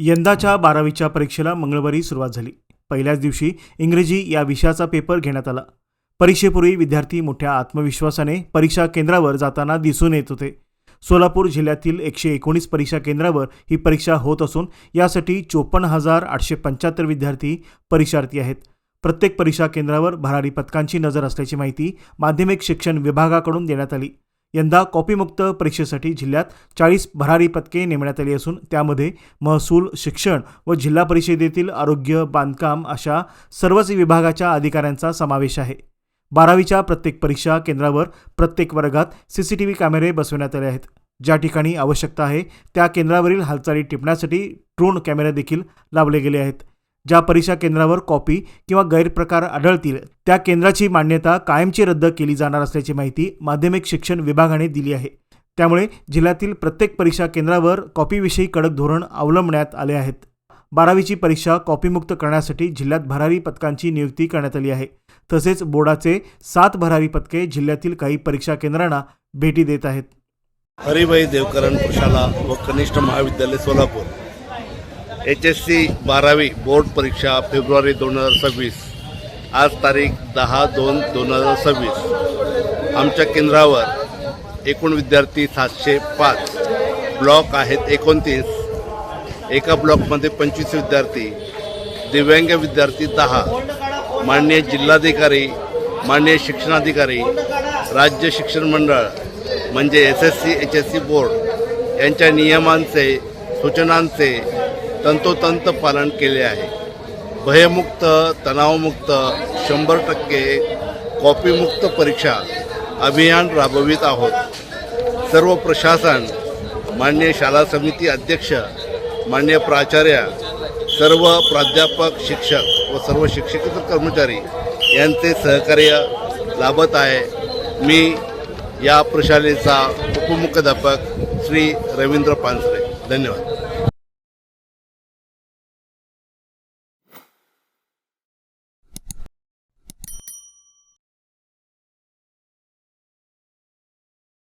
यंदाच्या बारावीच्या परीक्षेला मंगळवारी सुरुवात झाली. पहिल्याच दिवशी इंग्रजी या विषयाचा पेपर घेण्यात आला. परीक्षेपूर्वी विद्यार्थी मोठ्या आत्मविश्वासाने परीक्षा केंद्रावर जाताना दिसून येत होते. सोलापूर जिल्ह्यातील एकशे एकोणीस परीक्षा केंद्रावर ही परीक्षा होत असून यासाठी चोपन्न हजार आठशे पंच्याहत्तर विद्यार्थी परीक्षार्थी आहेत. प्रत्येक परीक्षा केंद्रावर भरारी पथकांची नजर असल्याची माहिती माध्यमिक शिक्षण विभागाकडून देण्यात आली. यंदा कॉपीमुक्त परीक्षेसाठी जिल्ह्यात चाळीस भरारी पथके नेमण्यात आली असून त्यामध्ये महसूल शिक्षण व जिल्हा परिषदेतील आरोग्य बांधकाम अशा सर्वच विभागाच्या अधिकाऱ्यांचा समावेश आहे. बारावीच्या प्रत्येक परीक्षा केंद्रावर प्रत्येक वर्गात सी सी टी व्ही कॅमेरे बसवण्यात आले आहेत. ज्या ठिकाणी आवश्यकता आहे त्या केंद्रावरील हालचाली टिपण्यासाठी ड्रोन कॅमेरे देखील लावले गेले आहेत. ज्या परीक्षा केंद्रावर कॉपी किंवा गैरप्रकार आढळतील त्या केंद्राची मान्यता कायमची रद्द केली जाणार असल्याची माहिती माध्यमिक शिक्षण विभागाने दिली आहे. त्यामुळे जिल्ह्यातील प्रत्येक परीक्षा केंद्रावर कॉपीविषयी कडक धोरण अवलंबण्यात आले आहेत. बारावीची परीक्षा कॉपीमुक्त करण्यासाठी जिल्ह्यात भरारी पथकांची नियुक्ती करण्यात आली आहे. तसेच बोर्डाचे सात भरारी पथके जिल्ह्यातील काही परीक्षा केंद्रांना भेटी देत आहेत. हरिभाई देवकरण प्रशाला व कनिष्ठ महाविद्यालय सोलापूर. एच एस सी बारावी बोर्ड परीक्षा फेब्रुवारी दोन हजार सव्वीस. आज तारीख दहा दोन दोन हजार सव्वीस. आमच्या केंद्रावर एकूण विद्यार्थी सातशे पाच. ब्लॉक आहेत एकोणतीस. एका ब्लॉकमध्ये पंचवीस विद्यार्थी. दिव्यांग विद्यार्थी दहा. माननीय जिल्हाधिकारी माननीय शिक्षणाधिकारी राज्य शिक्षण मंडळ म्हणजे S S C H S C board यांच्या नियमांचे सूचनांचे तंतोतंत पालन केले आहे. भयमुक्त तणावमुक्त शंभर टक्के कॉपीमुक्त परीक्षा अभियान राबवित आहोत. सर्व प्रशासन मान्य शाळा समिती अध्यक्ष मान्य प्राचार्य सर्व प्राध्यापक शिक्षक व सर्व शिक्षकेतर कर्मचारी यांचे सहकार्य लाभत आहे. मी या प्रशालेचा उपमुख्याध्यापक श्री रवींद्र पानसरे. धन्यवाद.